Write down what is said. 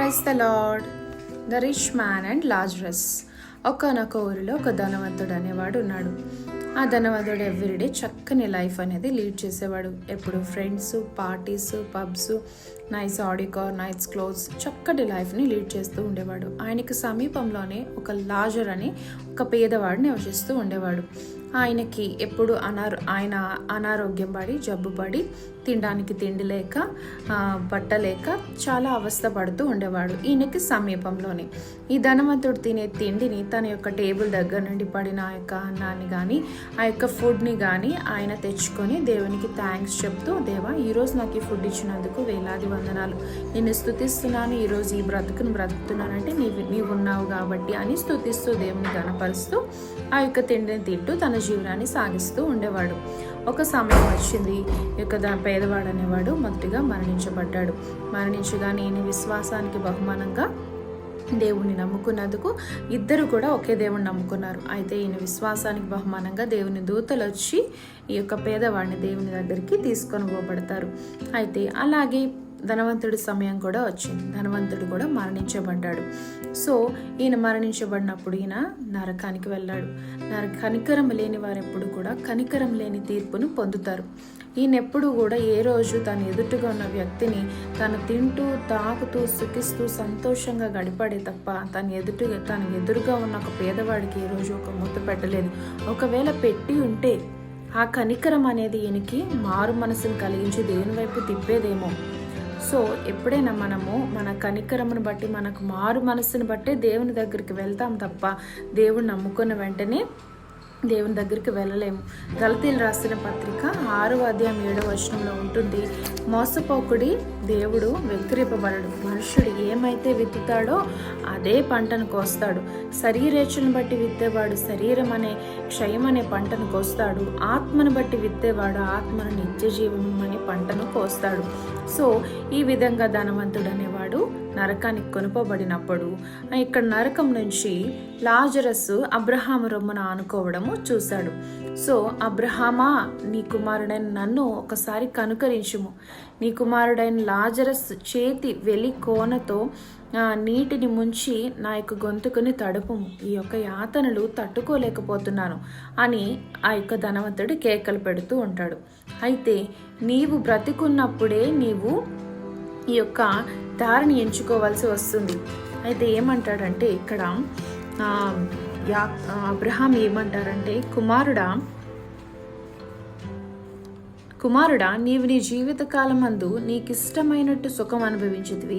Christ the Lord the rich man and Lazarus ఒకనొక ఊరిలో ఒక ధనవంతుడు అనేవాడు ఉన్నాడు. ఆ ధనవంతుడు ఎవ్రీడే. చక్కని లైఫ్ అనేది లీడ్ చేసేవాడు. ఎప్పుడు friends parties pubs nice Audi car nights clothes చక్కటి లైఫ్ని లీడ్ చేస్తూ ఉండేవాడు. ఆయనకి సమీపంలోనే ఒక లాజర్ అని ఒక పేదవాడు నివసిస్తూ ఉండేవాడు. ఆయనకి ఎప్పుడు అనారో ఆయన అనారోగ్యం పడి జబ్బు పడి తినడానికి తిండి లేక ఆ, బట్ట లేక చాలా అవస్థ పడుతూ ఉండేవాడు. ఈయనకి సమీపంలోనే. ఈ ధనవంతుడు తినే తిండిని తన యొక్క టేబుల్ దగ్గర నుండి పడిన యొక్క అన్నాన్ని కానీ ఆ యొక్క ఫుడ్ని కానీ ఆయన తెచ్చుకొని దేవునికి థ్యాంక్స్ చెప్తూ దేవా ఈరోజు నాకు ఈ ఫుడ్ ఇచ్చినందుకు వేలాది వందనాలు. నేను స్తుతిస్తున్నాను ఈరోజు ఈ బ్రతుకును బ్రతుకుతున్నానంటే నీవు నీవు ఉన్నావు కాబట్టి అని స్థుతిస్తూ దేవుని గణపరుస్తూ ఆ యొక్క తిండిని తింటూ తన జీవనాన్ని సాగిస్తూ ఉండేవాడు. ఒక సమయం వచ్చింది యొక్క పేదవాడు అనేవాడు మొదటిగా మరణించబడ్డాడు. మరణించగానే నేను విశ్వాసానికి బహుమానంగా దేవుణ్ణి నమ్ముకున్నందుకు ఇద్దరు కూడా ఒకే దేవుణ్ణి నమ్ముకున్నారు. అయితే ఈయన విశ్వాసానికి బహుమానంగా దేవుని దూతలు వచ్చి ఈ యొక్క పేదవాడిని దేవుని దగ్గరికి తీసుకొని పోబడతారు. అయితే అలాగే ధనవంతుడి సమయం కూడా వచ్చింది. ధనవంతుడు కూడా మరణించబడ్డాడు. సో ఈయన మరణించబడినప్పుడు ఈయన నరకానికి వెళ్ళాడు. నర కనికరం లేని వారు ఎప్పుడు కూడా కనికరం లేని తీర్పును పొందుతారు. ఈయన ఎప్పుడు కూడా ఏ రోజు తన ఎదుటిగా ఉన్న వ్యక్తిని తను తింటూ తాకుతూ సుఖిస్తూ సంతోషంగా గడిపాడే తప్ప తన ఎదుటిగా తన ఎదురుగా ఉన్న ఒక పేదవాడికి ఏ రోజు ఒక ముద్దు పెట్టలేదు. ఒకవేళ పెట్టి ఉంటే ఆ కనికరం అనేది ఈయనకి మారు మనసును కలిగించి దేవుని వైపు తిప్పేదేమో. సో ఎప్పుడైనా మనము మన కనికరమును బట్టి మనకు మారు మనసుని బట్టే దేవుని దగ్గరికి వెళ్తాం తప్ప దేవుని నమ్ముకున్న వెంటనే దేవుని దగ్గరికి వెళ్ళలేము. గలతీలు రాసిన పత్రిక ఆరో అధ్యాయం ఏడవ వచనంలో ఉంటుంది మోసపోకుడి దేవుడు వెక్కిరింపబడడు. మనుషుడు ఏమైతే విత్తుతాడో అదే పంటను కోస్తాడు. శరీరేచ్ఛను బట్టి విత్తేవాడు శరీరం అనే క్షయం అనే పంటను కోస్తాడు. ఆత్మను బట్టి విత్తేవాడు ఆత్మను నిత్య జీవం అనే పంటను కోస్తాడు. సో ఈ విధంగా ధనవంతుడు అనేవాడు నరకానికి కొనుపబడినప్పుడు ఇక్కడ నరకం నుంచి లాజరస్ అబ్రహాము రొమ్మున అబ్రహాము చూశాడు. సో అబ్రహామా నీ కుమారుడైన నన్ను ఒకసారి కనుకరించుము. నీ కుమారుడైన లాజరస్ చేతి వెలి కోనతో నీటిని ముంచి నా యొక్క గొంతుకుని తడుపుము. ఈ యొక్క యాతనలు తట్టుకోలేకపోతున్నాను అని ఆ యొక్క ధనవంతుడు కేకలు పెడుతూ ఉంటాడు. అయితే నీవు బ్రతికున్నప్పుడే నీవు ఈ యొక్క దారిని ఎంచుకోవాల్సి వస్తుంది. అయితే ఏమంటాడంటే ఇక్కడ యా అబ్రహాం ఏమంటారంటే కుమారుడా కుమారుడా నీవు నీ జీవితకాలమందు నీకిష్టమైనట్టు సుఖం అనుభవించితివి.